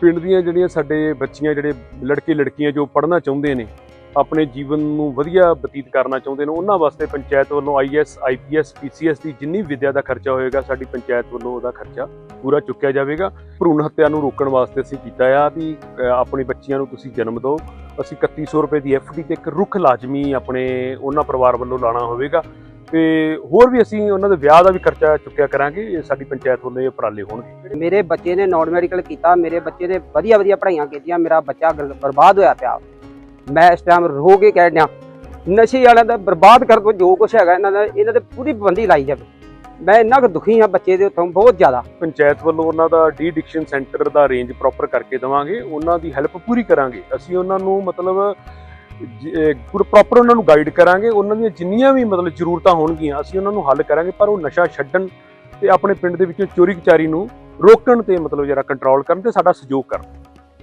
ਪਿੰਡ ਦੀਆਂ ਜਿਹੜੀਆਂ ਸਾਡੇ ਬੱਚੀਆਂ, ਜਿਹੜੇ ਲੜਕੇ ਲੜਕੀਆਂ ਜੋ ਪੜ੍ਹਨਾ ਚਾਹੁੰਦੇ ਨੇ, ਆਪਣੇ ਜੀਵਨ ਨੂੰ ਵਧੀਆ ਬਤੀਤ ਕਰਨਾ ਚਾਹੁੰਦੇ ਨੇ, ਉਹਨਾਂ ਵਾਸਤੇ ਪੰਚਾਇਤ ਵੱਲੋਂ ਆਈਐਸ ਆਈਪੀਐਸ ਪੀਸੀਐਸ ਦੀ ਜਿੰਨੀ ਵਿੱਦਿਆ ਦਾ ਖਰਚਾ ਹੋਏਗਾ, ਸਾਡੀ ਪੰਚਾਇਤ ਵੱਲੋਂ ਉਹਦਾ ਖਰਚਾ ਪੂਰਾ ਚੁੱਕਿਆ ਜਾਵੇਗਾ। ਭਰੂਣ ਹੱਤਿਆ ਨੂੰ ਰੋਕਣ ਵਾਸਤੇ ਅਸੀਂ ਕੀਤਾ ਆ ਵੀ ਆਪਣੇ ਬੱਚਿਆਂ ਨੂੰ ਤੁਸੀਂ ਜਨਮ ਦਿਓ। ਅਸੀਂ 3100 ਰੁਪਏ ਦੀ ਐਫਡੀ ਤੇ ਇੱਕ ਰੁੱਖ ਲਾਜ਼ਮੀ ਆਪਣੇ ਉਹਨਾਂ ਪਰਿਵਾਰ ਵੱਲੋਂ ਲਾਣਾ ਹੋਵੇਗਾ। ਤੇ ਹੋਰ ਵੀ ਅਸੀਂ ਉਹਨਾਂ ਦੇ ਵਿਆਹ ਦਾ ਵੀ ਖਰਚਾ ਚੁੱਕਿਆ ਕਰਾਂਗੇ ਇਹ ਸਾਡੀ ਪੰਚਾਇਤ ਵੱਲੋਂ ਇਹ ਉਪਰਾਲੇ ਹੋਣਗੇ। ਮੇਰੇ ਬੱਚੇ ਨੇ ਨਾਨ ਮੈਡੀਕਲ ਕੀਤਾ ਮੇਰੇ ਬੱਚੇ ਨੇ ਵਧੀਆ ਵਧੀਆ ਪੜ੍ਹਾਈਆਂ ਕੀਤੀਆਂ ਮੇਰਾ ਬੱਚਾ ਬਰਬਾਦ ਹੋਇਆ ਪਿਆ। ਮੈਂ ਇਸ ਟਾਈਮ ਰੋ ਕੇ ਕਹਿ ਰਿਹਾ ਨਸ਼ੇ ਵਾਲਿਆਂ ਦਾ ਬਰਬਾਦ ਕਰ ਦੋ ਜੋ ਕੁਝ ਹੈਗਾ ਇਹਨਾਂ ਦਾ ਇਹਨਾਂ ਤੇ ਪੂਰੀ ਪਾਬੰਦੀ ਲਾਈ ਜਾਵੇ। ਮੈਂ ਇੰਨਾ ਕੁ ਦੁਖੀ ਹਾਂ ਬੱਚੇ ਦੇ ਉੱਤੋਂ ਬਹੁਤ ਜ਼ਿਆਦਾ। ਪੰਚਾਇਤ ਵੱਲੋਂ ਉਹਨਾਂ ਦਾ ਡੀ ਐਡਿਕਸ਼ਨ ਸੈਂਟਰ ਦਾ ਰੇਂਜ ਪ੍ਰੋਪਰ ਕਰਕੇ ਦੇਵਾਂਗੇ ਉਹਨਾਂ ਦੀ ਹੈਲਪ ਪੂਰੀ ਕਰਾਂਗੇ। ਅਸੀਂ ਉਹਨਾਂ ਨੂੰ ਮਤਲਬ ਪ੍ਰੋਪਰ ਉਹਨਾਂ ਨੂੰ ਗਾਈਡ ਕਰਾਂਗੇ ਉਹਨਾਂ ਦੀਆਂ ਜਿੰਨੀਆਂ ਵੀ ਮਤਲਬ ਜ਼ਰੂਰਤਾਂ ਹੋਣਗੀਆਂ ਅਸੀਂ ਉਹਨਾਂ ਨੂੰ ਹੱਲ ਕਰਾਂਗੇ ਪਰ ਉਹ ਨਸ਼ਾ ਛੱਡਣ ਤੇ ਆਪਣੇ ਪਿੰਡ ਦੇ ਵਿੱਚੋਂ ਚੋਰੀ ਕਚਾਰੀ ਨੂੰ ਰੋਕਣ ਤੇ ਮਤਲਬ ਜਰਾ ਕੰਟਰੋਲ ਕਰਨ ਤੇ ਸਾਡਾ ਸਹਿਯੋਗ ਕਰਨ।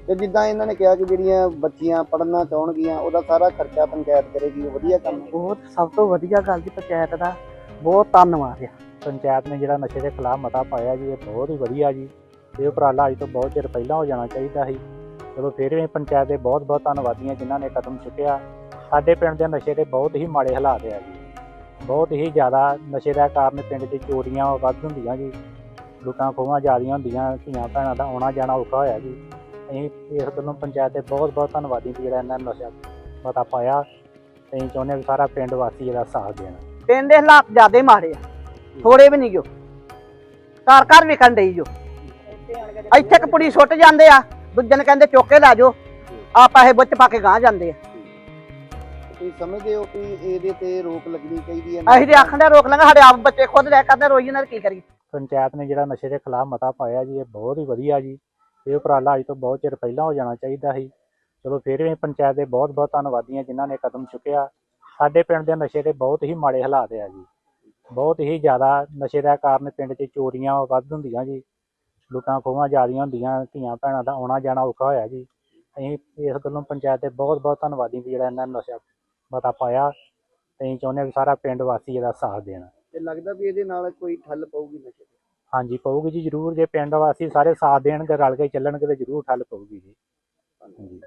ਤੇ ਜਿੱਦਾਂ ਇਹਨਾਂ ਨੇ ਕਿਹਾ ਕਿ ਜਿਹੜੀਆਂ ਬੱਚੀਆਂ ਪੜ੍ਹਨਾ ਚਾਹਣਗੀਆਂ ਉਹਦਾ ਸਾਰਾ ਖਰਚਾ ਪੰਚਾਇਤ ਕਰੇਗੀ ਉਹ ਵਧੀਆ ਕੰਮ ਬਹੁਤ ਸਭ ਤੋਂ ਵਧੀਆ ਗੱਲ ਜੀ ਪੰਚਾਇਤ ਦਾ ਬਹੁਤ ਧੰਨਵਾਦ ਆ। ਪੰਚਾਇਤ ਨੇ ਜਿਹੜਾ ਨਸ਼ੇ ਦੇ ਖਿਲਾਫ ਮਤਾ ਪਾਇਆ ਜੀ ਇਹ ਬਹੁਤ ਹੀ ਵਧੀਆ ਜੀ। ਇਹ ਉਪਰਾਲਾ ਅੱਜ ਤੋਂ ਬਹੁਤ ਚਿਰ ਪਹਿਲਾਂ ਹੋ ਜਾਣਾ ਚਾਹੀਦਾ ਸੀ। ਚਲੋ ਫਿਰ ਵੀ ਪੰਚਾਇਤ ਦੇ ਬਹੁਤ ਬਹੁਤ ਧੰਨਵਾਦੀ ਹਾਂ ਜਿਨ੍ਹਾਂ ਨੇ ਕਦਮ ਚੁੱਕਿਆ। ਸਾਡੇ ਪਿੰਡ ਦੇ ਨਸ਼ੇ ਦੇ ਬਹੁਤ ਹੀ ਮਾੜੇ ਹਾਲਾਤ ਆ ਜੀ। ਬਹੁਤ ਹੀ ਜ਼ਿਆਦਾ ਨਸ਼ੇ ਦਾ ਕਾਰਨ ਪਿੰਡ 'ਚ ਚੋਰੀਆਂ ਵੱਧ ਹੁੰਦੀਆਂ ਜੀ। ਲੁੱਟਾਂ ਖੋਹਾਂ ਜ਼ਿਆਦੀਆਂ ਹੁੰਦੀਆਂ, ਧੀਆਂ ਭੈਣਾਂ ਦਾ ਆਉਣਾ ਜਾਣਾ ਔਖਾ ਹੋਇਆ ਜੀ। ਅਸੀਂ ਇਸ ਗੱਲੋਂ ਪੰਚਾਇਤ ਦੇ ਬਹੁਤ ਬਹੁਤ ਧੰਨਵਾਦੀ ਵੀ ਜਿਹੜਾ ਇਹਨਾਂ ਨੇ ਨਸ਼ਾ ਮਤਾ ਪਾਇਆ। ਅਸੀਂ ਚਾਹੁੰਦੇ ਹਾਂ ਵੀ ਸਾਰਾ ਪਿੰਡ ਵਾਸੀ ਇਹਦਾ ਸਾਥ ਦੇਣ। ਪਿੰਡ ਦੇ ਹਾਲਾਤ ਜ਼ਿਆਦੇ ਮਾੜੇ ਆ। ਥੋੜੇ ਵੀ ਨਹੀਂ ਜੋ। ਘਰ ਘਰ ਵਿਕਣ ਡਈ ਜੋ। ਇੱਥੇ ਕ ਪੁੜੀ ਸੁੱਟ ਜਾਂਦੇ ਆ। ਦੂਜੇ ਨੇ ਕਹਿੰਦੇ ਚੁੱਕ ਕੇ ਲੈ ਜਾਓ। ਆ ਪੈਸੇ ਬੁੱਚ ਪਾ ਕੇ ਗਾਂ ਜਾਂਦੇ ਆ। ਤੁਸੀਂ ਸਮਝਦੇ ਹੋ ਕਿ ਇਹਦੇ ਤੇ ਰੋਕ ਲੱਗਣੀ ਚਾਹੀਦੀ ਹੈ? ਅਸੀਂ ਤੇ ਆਖਣ ਦੇ ਰੋਕ ਲਾਂਗੇ ਸਾਡੇ ਆਪ ਬੱਚੇ ਖੁਦ ਰਹਿ ਕਰਦੇ ਰੋਈ ਇਹਨਾਂ ਕੀ ਕਰੀਏ? ਪੰਚਾਇਤ ਨੇ ਜਿਹੜਾ ਨਸ਼ੇ ਦੇ ਖਿਲਾਫ ਮਤਾ ਪਾਇਆ ਜੀ ਇਹ ਬਹੁਤ ਹੀ ਵਧੀਆ ਜੀ। ਇਹ ਉਪਰਾਲਾ ਅੱਜ ਤੋਂ ਬਹੁਤ ਚਿਰ ਪਹਿਲਾਂ ਹੋ ਜਾਣਾ ਚਾਹੀਦਾ ਸੀ। ਚਲੋ ਫਿਰ ਵੀ ਪੰਚਾਇਤ ਦੇ ਬਹੁਤ ਬਹੁਤ ਧੰਨਵਾਦੀ ਹਾਂ ਜਿਨ੍ਹਾਂ ਨੇ ਕਦਮ ਚੁੱਕਿਆ। ਸਾਡੇ ਪਿੰਡ ਦੇ ਨਸ਼ੇ ਦੇ ਬਹੁਤ ਹੀ ਮਾੜੇ ਹਾਲਾਤ ਆ ਜੀ। ਬਹੁਤ ਹੀ ਜ਼ਿਆਦਾ ਨਸ਼ੇ ਦਾ ਕਾਰਨ ਪਿੰਡ 'ਚ ਚੋਰੀਆਂ ਵੱਧ ਹੁੰਦੀਆਂ ਜੀ। ਲੁੱਟਾਂ ਖੋਹਾਂ ਜ਼ਿਆਦੀਆਂ ਹੁੰਦੀਆਂ ਧੀਆਂ ਭੈਣਾਂ ਦਾ ਆਉਣਾ ਜਾਣਾ ਔਖਾ ਹੋਇਆ ਜੀ। ਅਸੀਂ ਇਸ ਗੱਲੋਂ ਪੰਚਾਇਤ ਦੇ ਬਹੁਤ ਬਹੁਤ ਧੰਨਵਾਦੀ ਵੀ ਜਿਹੜਾ ਇਹਨਾਂ ਨੇ ਨਸ਼ਾ ਮਤਾ ਪਾਇਆ। ਤੇ ਅਸੀਂ ਚਾਹੁੰਦੇ ਹਾਂ ਵੀ ਸਾਰਾ ਪਿੰਡ ਵਾਸੀ ਇਹਦਾ ਸਾਥ ਦੇਣ। ਤੇ ਲੱਗਦਾ ਵੀ ਇਹਦੇ ਨਾਲ ਕੋਈ ਠੱਲ ਪਊਗੀ ਨਸ਼ੇ ਤੇ? ਹਾਂਜੀ ਪਊਗੀ ਜੀ ਜ਼ਰੂਰ। ਜੇ ਪਿੰਡ ਵਾਸੀ ਸਾਰੇ ਸਾਥ ਦੇਣਗੇ ਰਲ ਕੇ ਚੱਲਣਗੇ ਤੇ ਜ਼ਰੂਰ ਠੱਲ ਪਊਗੀ ਜੀ। ਹਾਂਜੀ।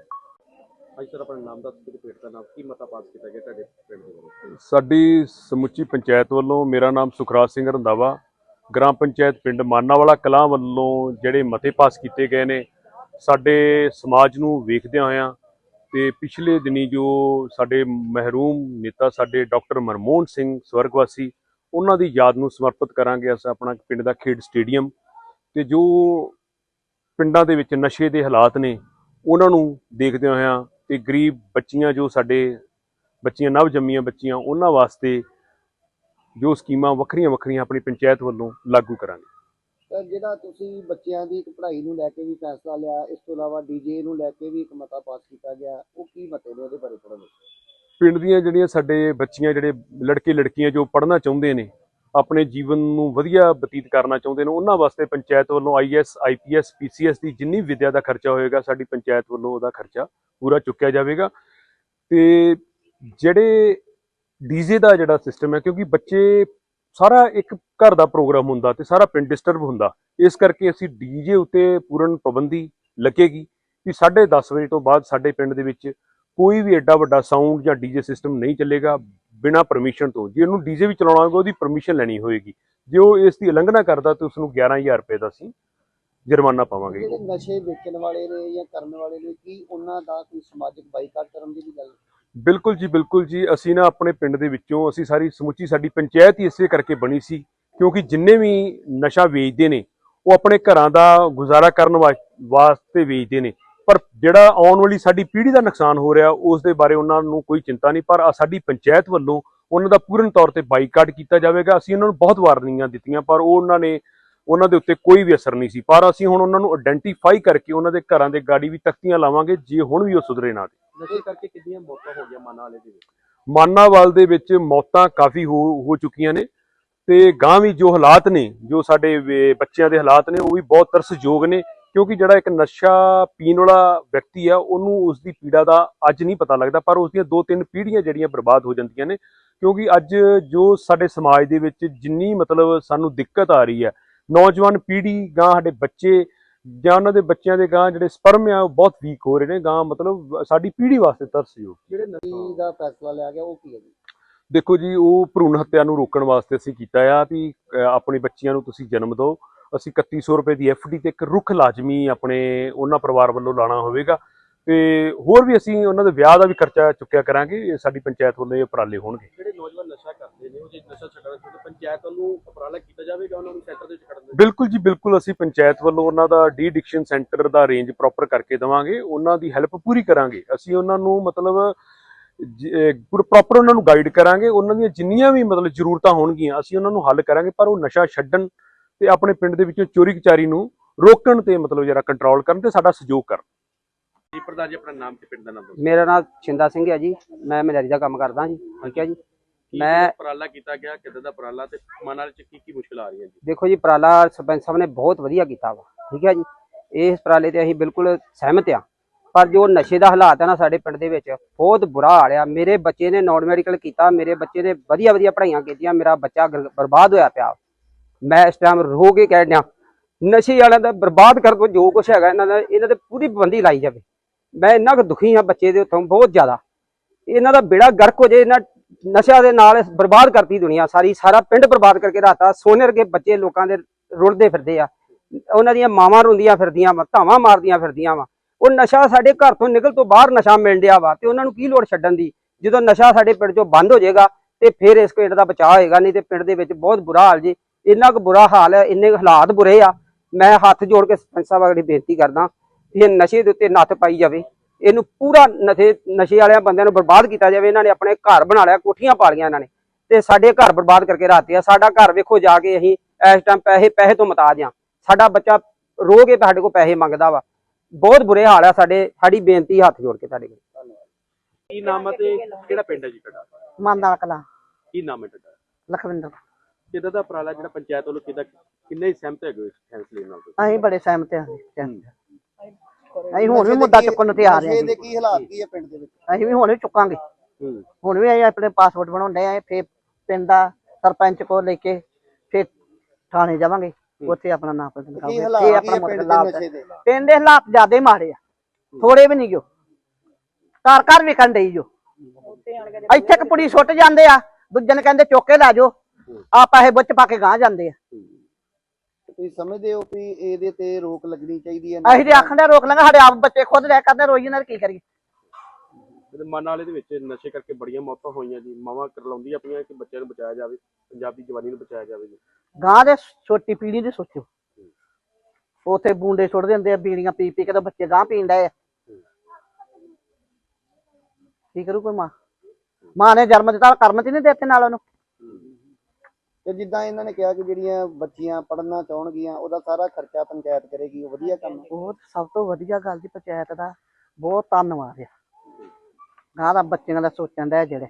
ਅੱਜ ਸਰ ਆਪਣਾ ਨਾਮ ਦੱਸ ਕੇ ਪੇਟ ਦਾ ਨਾਮ ਕੀ ਮਤਾ ਪਾਸ ਕੀਤਾ ਗਿਆ ਤੁਹਾਡੇ ਪਿੰਡ ਦੇ ਵੱਲੋਂ ਸਾਡੀ ਸਮੁੱਚੀ ਪੰਚਾਇਤ ਵੱਲੋਂ ਮੇਰਾ ਨਾਮ ਸੁਖਰਾਜ ਸਿੰਘ ਰੰਦਾਵਾ ਗ੍ਰਾਮ ਪੰਚਾਇਤ ਪਿੰਡ ਮਾਨਾਵਾਲਾ ਕਲਾਂ ਵੱਲੋਂ ਜਿਹੜੇ ਮਤੇ ਪਾਸ ਕੀਤੇ ਗਏ ਨੇ, ਸਾਡੇ ਸਮਾਜ ਨੂੰ ਵੇਖਦਿਆਂ ਹੋਇਆਂ ਤੇ ਪਿਛਲੇ ਦਿਨੀ ਜੋ ਸਾਡੇ ਮਹਿਰੂਮ ਨੇਤਾ ਸਾਡੇ ਡਾਕਟਰ ਮਨਮੋਹਨ ਸਿੰਘ ਸਵਰਗਵਾਸੀ, ਉਹਨਾਂ ਦੀ ਯਾਦ ਨੂੰ ਸਮਰਪਿਤ ਕਰਾਂਗੇ ਅਸੀਂ ਆਪਣਾ ਪਿੰਡ ਦਾ ਖੇਡ ਸਟੇਡੀਅਮ ਤੇ ਜੋ ਪਿੰਡਾਂ ਦੇ ਵਿੱਚ ਨਸ਼ੇ ਦੇ ਹਾਲਾਤ ਨੇ, ਉਹਨਾਂ ਨੂੰ ਦੇਖਦੇ ਹੋਇਆਂ ਤੇ ਗਰੀਬ ਬੱਚੀਆਂ ਜੋ ਸਾਡੇ ਬੱਚੀਆਂ ਨਵ ਜੰਮੀਆਂ ਬੱਚੀਆਂ, ਉਹਨਾਂ ਵਾਸਤੇ ਜੋ ਸਕੀਮਾਂ ਵੱਖਰੀਆਂ ਵੱਖਰੀਆਂ ਆਪਣੀ ਪੰਚਾਇਤ ਵੱਲੋਂ ਲਾਗੂ ਕਰਾਂਗੇ। ਤਾਂ ਜਿਹੜਾ ਤੁਸੀਂ ਬੱਚਿਆਂ ਦੀ ਇੱਕ ਪੜ੍ਹਾਈ ਨੂੰ ਲੈ ਕੇ ਵੀ ਫੈਸਲਾ ਲਿਆ ਇਸ ਤੋਂ ਇਲਾਵਾ ਡੀਜੇ ਨੂੰ ਲੈ ਕੇ ਵੀ ਇੱਕ ਮਤਾ ਪਾਸ ਕੀਤਾ ਗਿਆ ਉਹ ਕੀ ਮਤੇ ਨੇ ਉਹਦੇ ਬਾਰੇ ਥੋੜਾ ਦੱਸੋ। ਪਿੰਡ ਦੀਆਂ ਜਿਹੜੀਆਂ ਸਾਡੇ ਬੱਚੀਆਂ ਜਿਹੜੇ ਲੜਕੇ ਲੜਕੀਆਂ ਜੋ ਪੜ੍ਹਨਾ ਚਾਹੁੰਦੇ ਨੇ ਆਪਣੇ ਜੀਵਨ ਨੂੰ ਵਧੀਆ ਬਤੀਤ ਕਰਨਾ ਚਾਹੁੰਦੇ ਨੇ ਉਹਨਾਂ ਵਾਸਤੇ ਪੰਚਾਇਤ ਵੱਲੋਂ ਆਈਐਸ ਆਈਪੀਐਸ ਪੀਸੀਐਸ ਦੀ ਜਿੰਨੀ ਵਿੱਦਿਆ ਦਾ ਖਰਚਾ ਹੋਏਗਾ ਸਾਡੀ ਪੰਚਾਇਤ ਵੱਲੋਂ ਉਹਦਾ ਖਰਚਾ ਪੂਰਾ ਚੁੱਕਿਆ ਜਾਵੇਗਾ। ਤੇ ਜਿਹੜੇ ਡੀਜੇ ਦਾ ਜਿਹੜਾ ਸਿਸਟਮ ਹੈ, ਕਿਉਂਕਿ ਬੱਚੇ ਸਾਰਾ ਇੱਕ ਘਰ ਦਾ ਪ੍ਰੋਗਰਾਮ ਹੁੰਦਾ ਤੇ ਸਾਰਾ ਪਿੰਡ ਡਿਸਟਰਬ ਹੁੰਦਾ। ਇਸ ਕਰਕੇ ਅਸੀਂ ਡੀਜੇ ਉੱਤੇ ਪੂਰਨ ਪਾਬੰਦੀ ਲੱਗੇਗੀ ਕਿ 10:30 ਵਜੇ ਤੋਂ ਬਾਅਦ ਸਾਡੇ ਪਿੰਡ ਦੇ ਵਿੱਚ ਕੋਈ ਵੀ ਐਡਾ ਵੱਡਾ ਸਾਊਂਡ ਜਾਂ ਡੀਜੇ ਸਿਸਟਮ ਨਹੀਂ ਚੱਲੇਗਾ ਬਿਨਾ ਪਰਮਿਸ਼ਨ ਤੋਂ। ਜੇ ਉਹਨੂੰ ਡੀਜੇ ਵੀ ਚਲਾਉਣਾ ਹੋਵੇਗਾ ਉਹਦੀ ਪਰਮਿਸ਼ਨ ਲੈਣੀ ਹੋਏਗੀ। ਜੇ ਉਹ ਇਸ ਦੀ ਉਲੰਘਣਾ ਕਰਦਾ ਤੇ ਉਸ ਨੂੰ 11000 ਰੁਪਏ ਦਾ ਅਸੀਂ ਜੁਰਮਾਨਾ ਪਾਵਾਂਗੇ। ਜਿਹੜੇ ਨਸ਼ੇ ਵੇਚਣ ਵਾਲੇ ਨੇ ਜਾਂ ਕਰਨ ਵਾਲੇ ਨੇ, ਕੀ ਉਹਨਾਂ ਦਾ ਕੋਈ ਸਮਾਜਿਕ ਬਾਈਕਾਟ ਕਰਨ ਦੀ ਵੀ ਗੱਲ? ਬਿਲਕੁਲ ਜੀ ਬਿਲਕੁਲ ਜੀ। ਅਸੀਂ ਨਾ ਆਪਣੇ ਪਿੰਡ ਦੇ ਵਿੱਚੋਂ, ਅਸੀਂ ਸਾਰੀ ਸਮੁੱਚੀ ਸਾਡੀ ਪੰਚਾਇਤ ਹੀ ਇਸੇ ਕਰਕੇ ਬਣੀ ਸੀ, ਕਿਉਂਕਿ ਜਿੰਨੇ ਵੀ ਨਸ਼ਾ ਵੇਚਦੇ ਨੇ, ਉਹ ਆਪਣੇ ਘਰਾਂ ਦਾ ਗੁਜ਼ਾਰਾ ਕਰਨ ਵਾ- ਵਾਸਤੇ ਵੇਚਦੇ ਨੇ। ਪਰ ਜਿਹੜਾ ਆਉਣ ਵਾਲੀ ਸਾਡੀ ਪੀੜ੍ਹੀ ਦਾ ਨੁਕਸਾਨ ਹੋ ਰਿਹਾ, ਉਸ ਦੇ ਬਾਰੇ ਉਹਨਾਂ ਨੂੰ ਕੋਈ ਚਿੰਤਾ ਨਹੀਂ। ਪਰ ਸਾਡੀ ਪੰਚਾਇਤ ਵੱਲੋਂ ਉਹਨਾਂ ਦਾ ਪੂਰਨ ਤੌਰ ਤੇ ਬਾਈਕਾਟ ਕੀਤਾ ਜਾਵੇਗਾ। ਅਸੀਂ ਉਹਨਾਂ ਨੂੰ ਬਹੁਤ ਵਾਰਨਿੰਗਾਂ ਦਿੱਤੀਆਂ, ਪਰ ਉਹ ਉਹਨਾਂ ਨੇ, ਉਹਨਾਂ ਦੇ ਉੱਤੇ ਕੋਈ ਵੀ ਅਸਰ ਨਹੀਂ ਸੀ। ਪਰ ਅਸੀਂ ਹੁਣ ਉਹਨਾਂ ਨੂੰ ਆਇਡੈਂਟੀਫਾਈ ਕਰਕੇ ਉਹਨਾਂ ਦੇ ਘਰਾਂ ਦੇ ਗਾੜੀ ਵੀ ਤਖਤੀਆਂ ਲਾਵਾਂਗੇ, ਜੇ ਹੁਣ ਵੀ ਉਹ ਸੁਧਰੇ ਨਾ ਤੇ ਨਸ਼ੇ ਕਰਕੇ ਕਿੰਨੀਆਂ ਮੌਤਾਂ ਹੋ ਗਈਆਂ ਮਾਨਾ ਦੇ ਵਿੱਚ? ਮਾਨਾਵਾਲ ਦੇ ਵਿੱਚ ਮੌਤਾਂ ਕਾਫੀ ਹੋ ਹੋ ਚੁੱਕੀਆਂ ਨੇ ਤੇ ਗਾਂ ਵੀ ਜੋ ਹਾਲਾਤ ਨੇ, ਜੋ ਸਾਡੇ ਬੱਚਿਆਂ ਦੇ ਹਾਲਾਤ ਨੇ, ਉਹ ਵੀ ਬਹੁਤ ਤਰਸਯੋਗ ਨੇ ਕਿਉਂਕਿ ਜਿਹੜਾ ਇੱਕ ਨਸ਼ਾ ਪੀਣ ਵਾਲਾ ਵਿਅਕਤੀ ਆ, ਉਹਨੂੰ ਉਸ ਦੀ ਪੀੜਾ ਦਾ ਅੱਜ ਨਹੀਂ ਪਤਾ ਲੱਗਦਾ, ਪਰ ਉਸ ਦੀਆਂ ਦੋ ਤਿੰਨ ਪੀੜ੍ਹੀਆਂ ਜਿਹੜੀਆਂ ਬਰਬਾਦ ਹੋ ਜਾਂਦੀਆਂ ਨੇ ਕਿਉਂਕਿ ਅੱਜ ਜੋ ਸਾਡੇ ਸਮਾਜ ਦੇ ਵਿੱਚ ਜਿੰਨੀ ਮਤਲਬ ਸਾਨੂੰ ਦਿੱਕਤ ਆ ਰਹੀ ਹੈ, ਨੌਜਵਾਨ ਪੀੜ੍ਹੀ ਗਾਂ ਸਾਡੇ ਬੱਚੇ ਜਾਂ ਉਹਨਾਂ ਦੇ ਬੱਚਿਆਂ ਦੇ ਗਾਂ ਜਿਹੜੇ ਸਪਰਮ ਆ ਉਹ ਬਹੁਤ ਵੀਕ ਹੋ ਰਹੇ ਨੇ। ਗਾਂ ਮਤਲਬ ਸਾਡੀ ਪੀੜ੍ਹੀ ਵਾਸਤੇ ਤਰਸਯੋਗ ਜਿਹੜੇ ਨਵੀਂ ਦਾ ਫੈਸਲਾ ਲਿਆ ਗਿਆ ਉਹ ਕੀ ਹੈ ਜੀ? ਦੇਖੋ ਜੀ ਉਹ ਭਰੂਣ ਹੱਤਿਆ ਨੂੰ ਰੋਕਣ ਵਾਸਤੇ ਅਸੀਂ ਕੀਤਾ ਆ ਵੀ ਆਪਣੀ ਬੱਚੀਆਂ ਨੂੰ ਤੁਸੀਂ ਜਨਮ ਦਿਓ। ਅਸੀਂ 3100 ਰੁਪਏ ਦੀ ਡੀ ਤੇ ਇੱਕ ਰੁੱਖ ਲਾਜ਼ਮੀ ਆਪਣੇ ਉਹਨਾਂ ਪਰਿਵਾਰ ਵੱਲੋਂ ਲਾਣਾ ਹੋਵੇਗਾ। ਤੇ ਹੋਰ ਵੀ ਅਸੀਂ ਉਹਨਾਂ ਦੇ ਵਿਆਹ ਦਾ ਵੀ ਖਰਚਾ ਚੁੱਕਿਆ ਕਰਾਂਗੇ ਇਹ ਸਾਡੀ ਪੰਚਾਇਤ ਵੱਲੋਂ ਇਹ ਉਪਰਾਲੇ ਹੋਣਗੇ। ਜਿਹੜੇ ਨੌਜਵਾਨ ਨਸ਼ਾ ਕਰਦੇ ਨੇ ਉਹ ਜੇ ਨਸ਼ਾ ਛੱਡਣਾ ਚਾਹੁੰਦੇ ਪੰਚਾਇਤ ਵੱਲੋਂ ਉਪਰਾਲਾ ਕੀਤਾ ਜਾਵੇਗਾ ਉਹਨਾਂ ਨੂੰ ਸੈਂਟਰ ਦੇ ਵਿੱਚ ਖੜਨ ਦੇ ਬਿਲਕੁਲ ਜੀ ਬਿਲਕੁਲ ਅਸੀਂ ਪੰਚਾਇਤ ਵੱਲੋਂ ਉਹਨਾਂ ਦਾ ਡੀ ਐਡਿਕਸ਼ਨ ਸੈਂਟਰ ਦਾ ਰੇਂਜ ਪ੍ਰੋਪਰ ਕਰਕੇ ਦੇਵਾਂਗੇ ਉਹਨਾਂ ਦੀ ਹੈਲਪ ਪੂਰੀ ਕਰਾਂਗੇ। ਅਸੀਂ ਉਹਨਾਂ ਨੂੰ ਮਤਲਬ ਪ੍ਰੋਪਰ ਉਹਨਾਂ ਨੂੰ ਗਾਈਡ ਕਰਾਂਗੇ ਉਹਨਾਂ ਦੀਆਂ ਜਿੰਨੀਆਂ ਵੀ ਮਤਲਬ ਜ਼ਰੂਰਤਾਂ ਹੋਣਗੀਆਂ ਅਸੀਂ ਉਹਨਾਂ ਨੂੰ ਹੱਲ ਕਰਾਂਗੇ ਪਰ ਉਹ ਨਸ਼ਾ ਛੱਡਣ ਤੇ ਆਪਣੇ ਪਿੰਡ ਦੇ ਵਿੱਚੋਂ ਚੋਰੀ ਕਚਾਰੀ ਨੂੰ ਰੋਕਣ ਤੇ ਮਤਲਬ ਜਿਹੜਾ ਕੰਟਰੋਲ ਕਰਨ ਤੇ ਸਾਡਾ ਸਹਿਯੋਗ ਕਰਨ। ਜੀ ਪ੍ਰਧਾਨ ਜੀ ਆਪਣਾ ਨਾਮ ਤੇ ਪਿੰਡ ਦਾ ਨਾਮ ਦੱਸੋ। ਮੇਰਾ ਨਾਮ ਛਿੰਦਾ ਸਿੰਘ ਹੈ ਜੀ। ਮੈਂ ਮਲੇਰੀ ਦਾ ਕੰਮ ਕਰਦਾ ਜੀ। ਠੀਕ ਹੈ ਜੀ। ਮੈਂ- ਉਪਰਾਲਾ ਕੀਤਾ ਗਿਆ ਕਿਦਾਂ ਦਾ ਉਪਰਾਲਾ ਤੇ ਮਨਾਂ 'ਚ ਕੀ ਕੀ ਮੁਸ਼ਕਲ ਆ ਰਹੀਆਂ ਜੀ? ਦੇਖੋ ਜੀ ਉਪਰਾਲਾ ਸਰਪੰਚ ਸਾਹਿਬ ਨੇ ਬਹੁਤ ਵਧੀਆ ਕੀਤਾ ਵਾ। ਠੀਕ ਹੈ ਜੀ। ਇਸ ਉਪਰਾਲੇ ਤੇ ਅਸੀਂ ਬਿਲਕੁਲ ਸਹਿਮਤ ਆ ਪਰ ਜੋ ਨਸ਼ੇ ਦਾ ਹਾਲਾਤ ਹੈ ਨਾ ਸਾਡੇ ਪਿੰਡ ਦੇ ਵਿੱਚ ਬਹੁਤ ਬੁਰਾ ਹਾਲ ਆ। ਮੇਰੇ ਬੱਚੇ ਨੇ ਨਾਨ ਮੈਡੀਕਲ ਕੀਤਾ ਮੇਰੇ ਬੱਚੇ ਨੇ ਵਧੀਆ ਵਧੀਆ ਪੜ੍ਹਾਈਆਂ ਕੀਤੀਆਂ ਮੇਰਾ ਬੱਚਾ ਬਰਬਾਦ ਹੋਇਆ ਪਿਆ। ਮੈਂ ਇਸ ਟਾਈਮ ਰੋ ਕੇ ਕਹਿ ਰਿਹਾ ਨਸ਼ੇ ਵਾਲਿਆਂ ਦਾ ਬਰਬਾਦ ਕਰ ਦੋ ਜੋ ਕੁਛ ਹੈਗਾ ਇਹਨਾਂ ਦਾ ਇਹਨਾਂ ਤੇ ਪੂਰੀ ਪਾਬੰਦੀ ਲਾਈ ਜਾਵੇ। ਮੈਂ ਇੰਨਾ ਕੁ ਦੁਖੀ ਹਾਂ ਬੱਚੇ ਦੇ ਉੱਥੋਂ ਬਹੁਤ ਜ਼ਿਆਦਾ। ਇਹਨਾਂ ਦਾ ਬੇੜਾ ਗਰਕ ਹੋ ਜੇ, ਇਹਨਾਂ ਨਸ਼ਿਆਂ ਦੇ ਨਾਲ ਬਰਬਾਦ ਕਰਤੀ ਦੁਨੀਆ ਸਾਰੀ, ਸਾਰਾ ਪਿੰਡ ਬਰਬਾਦ ਕਰਕੇ ਰਾਤਾ ਸੋਨੇ ਵਰਗੇ ਬੱਚੇ ਲੋਕਾਂ ਦੇ ਰੁੜਦੇ ਫਿਰਦੇ ਆ। ਉਹਨਾਂ ਦੀਆਂ ਮਾਵਾਂ ਰੋਂਦੀਆਂ ਫਿਰਦੀਆਂ ਵਾ, ਧਾਵਾਂ ਮਾਰਦੀਆਂ ਫਿਰਦੀਆਂ ਵਾ। ਉਹ ਨਸ਼ਾ ਸਾਡੇ ਘਰ ਤੋਂ ਨਿਕਲ ਤੋਂ ਬਾਹਰ ਨਸ਼ਾ ਮਿਲ ਡਿਆ ਵਾ ਤੇ ਉਹਨਾਂ ਨੂੰ ਕੀ ਲੋੜ ਛੱਡਣ ਦੀ? ਜਦੋਂ ਨਸ਼ਾ ਸਾਡੇ ਪਿੰਡ ਚੋਂ ਬੰਦ ਹੋ ਜਾਏਗਾ ਤੇ ਫਿਰ ਇਸ ਪਿੰਡ ਦਾ ਬਚਾਅ ਹੋਏਗਾ, ਨਹੀਂ ਤੇ ਪਿੰਡ ਦੇ ਵਿੱਚ ਬਹੁਤ ਬੁਰਾ ਹਾਲ ਜੀ। ਇੰਨਾ ਕੁ ਬੁਰਾ ਹਾਲ ਹੈ, ਇੰਨੇ ਕੁ ਹਾਲਾਤ ਬੁਰੇ ਆ। ਮੈਂ ਹੱਥ ਜੋੜ ਕੇ ਸਰਪੰਚ ਸਾਹਿਬ ਅਗੜੀ ਬੇਨਤੀ ਕਰਦਾ ਇਹ ਨਸ਼ੇ ਦੇ ਉੱਤੇ ਨੱਥ ਪਾਈ ਜਾਵੇ ਇਹਨੂੰ ਪੂਰਾ ਨਸ਼ੇ ਨਸ਼ੇ ਵਾਲਿਆਂ ਬੰਦਿਆਂ ਨੂੰ ਬਰਬਾਦ ਕੀਤਾ ਜਾਵੇ ਇਹਨਾਂ ਨੇ ਆਪਣੇ ਘਰ ਬਣਾ ਲਿਆ ਕੋਠੀਆਂ ਪਾ ਲਈਆਂ ਇਹਨਾਂ ਨੇ ਤੇ ਸਾਡੇ ਘਰ ਬਰਬਾਦ ਕਰਕੇ ਰਾਤੇ ਆ। ਸਾਡਾ ਘਰ ਵੇਖੋ ਜਾ ਕੇ ਅਸੀਂ ਇਸ ਟਾਈਮ ਪੈਸੇ ਪੈਸੇ ਤੋਂ ਮਤਾਜ ਆ। ਸਾਡਾ ਬੱਚਾ ਰੋ ਕੇ ਸਾਡੇ ਕੋਲ ਪੈਸੇ ਮੰਗਦਾ ਵਾ। ਬਹੁਤ ਬੁਰੇ ਹਾਲ ਆ ਸਾਡੇ ਸਾਡੀ ਬੇਨਤੀ ਹੱਥ ਜੋੜ ਕੇ ਤੁਹਾਡੇ ਕੋਲ। ਕੀ ਨਾਮ ਹੈ ਤੇ ਕਿਹੜਾ ਪਿੰਡ ਹੈ ਜੀ ਤੁਹਾਡਾ? ਮੰਦਾਲ ਕਲਾ। ਕੀ ਨਾਮ ਹੈ ਤੁਹਾਡਾ? ਲਖਵਿੰਦਰ। ਕਿਦਾਂ ਦਾ ਉਪਰਾਲਾ ਜਿਹੜਾ ਪੰਚਾਇਤ ਵੱਲੋਂ ਕੀਤਾ ਕਿੰਨੇ ਸਹਿਮਤ ਹੈਗੇ ਹੋ ਇਸ ਫੈਸਲੇ ਨਾਲ? ਅਸੀਂ ਬੜੇ ਸਹਿਮਤ ਹਾਂ ਸਹਿਮਤ ਹਾਂ। ਅਸੀਂ ਹੁਣ ਵੀ ਮੁੱਦਾ ਚੁੱਕਣ ਨੂੰ ਤਿਆਰ ਹਾਂ ਨਸ਼ੇ ਜੀ। ਦੇ ਕੀ ਹਾਲਾਤ ਕੀ ਹੈ ਪਿੰਡ ਦੇ ਵਿੱਚ? ਅਸੀਂ ਵੀ ਹੁਣ ਵੀ ਚੁੱਕਾਂਗੇ। ਹੂੰ। ਹੁਣ ਵੀ ਅਸੀਂ ਆਪਣੇ ਪਾਸਪੋਰਟ ਬਣਾਉਂਦੇ ਆ ਫੇਰ ਪਿੰਡ ਦਾ ਸਰਪੰਚ ਕੋਲ ਲੈ ਕੇ ਫੇਰ ਥਾਣੇ ਜਾਵਾਂਗੇ। ਉੱਥੇ ਆਪਣਾ ਕੀ ਲਿਖਾਵਾਂਗੇ ਹਾਲਾਤ ਇਹ ਕੀ ਆਪਣਾ ਹੈ ਪਿੰਡ ਮਤਲਬ ਦੇ ਨਸ਼ੇ ਦੇ ਪਿੰਡ ਦੇ ਹਾਲਾਤ ਜ਼ਿਆਦਾ ਹੀ ਮਾੜੇ ਆ। ਥੋੜੇ ਵੀ ਨਹੀਂ ਜੋ। ਘਰ ਘਰ ਵਿਕਣ ਡਈ ਜੋ। ਇੱਥੇ ਕਪੜੀ ਸੁੱਟ ਜਾਂਦੇ ਆ ਦੂਜੇ ਨੇ ਕਹਿੰਦੇ ਚੁੱਕ ਕੇ ਲੈ ਜਾਓ। ਆ ਪੈਸੇ ਬੁੱਚ ਪਾ ਕੇ ਗਾਂ ਜਾਂਦੇ ਆ। ਤੁਸੀਂ ਸਮਝਦੇ ਹੋ ਕਿ ਇਹਦੇ ਤੇ ਰੋਕ ਲੱਗਣੀ ਚਾਹੀਦੀ ਹੈ? ਅਸੀਂ ਤੇ ਆਖਣ ਦੇ ਰੋਕ ਲਾਂਗੇ ਸਾਡੇ ਆਪ ਬੱਚੇ ਖੁਦ ਰਹਿ ਕਰਦੇ ਰੋਈ ਇਹਨਾਂ ਕੀ ਕਰੀਏ? ਤੇ ਮਨ ਵਾਲੇ ਦੇ ਵਿੱਚ ਨਸ਼ੇ ਕਰਕੇ ਬੜੀਆਂ ਮੌਤਾਂ ਹੋਈਆਂ ਜੀ। ਮਾਵਾਂ ਕਰਲਾਉਂਦੀਆਂ ਪਈਆਂ ਕਿ ਬੱਚਿਆਂ ਨੂੰ ਬਚਾਇਆ ਜਾਵੇ ਪੰਜਾਬੀ ਜਵਾਨੀ ਨੂੰ ਬਚਾਇਆ ਜਾਵੇ ਜੀ। ਗਾਂ ਦੇ ਛੋਟੀ ਪੀੜੀ ਦੀ ਸੋਚੋ। ਉਥੇ ਬੂੰਡੇ ਸੁੱਟ ਦਿੰਦੇ ਆ ਬੀੜੀਆਂ ਪੀ ਪੀ ਕੇ ਤਾਂ ਬੱਚੇ ਗਾਂ ਪੀਣ ਡਏ ਆ। ਕੀ ਕਰੂ ਕੋਈ ਮਾਂ? ਮਾਂ ਨੇ ਜਨਮ ਦਿੱਤਾ ਕਰਮ ਚ ਨਹੀਂ ਦਿੱਤੇ ਨਾਲ ਉਹਨੂੰ? ਤੇ ਜਿੱਦਾਂ ਇਹਨਾਂ ਨੇ ਕਿਹਾ ਕਿ ਜਿਹੜੀਆਂ ਬੱਚੀਆਂ ਪੜ੍ਹਨਾ ਚਾਹਣਗੀਆਂ, ਉਹਦਾ ਸਾਰਾ ਖਰਚਾ ਪੰਚਾਇਤ ਕਰੇਗੀ, ਉਹ ਵਧੀਆ ਕੰਮ ਬਹੁਤ, ਸਭ ਤੋਂ ਵਧੀਆ ਗੱਲ ਜੀ ਪੰਚਾਇਤ ਦਾ, ਬਹੁਤ ਧੰਨਵਾਦ ਆ। ਗਾਂ ਦਾ ਬੱਚਿਆਂ ਦਾ ਸੋਚਣ ਦਾ ਜਿਹੜੇ।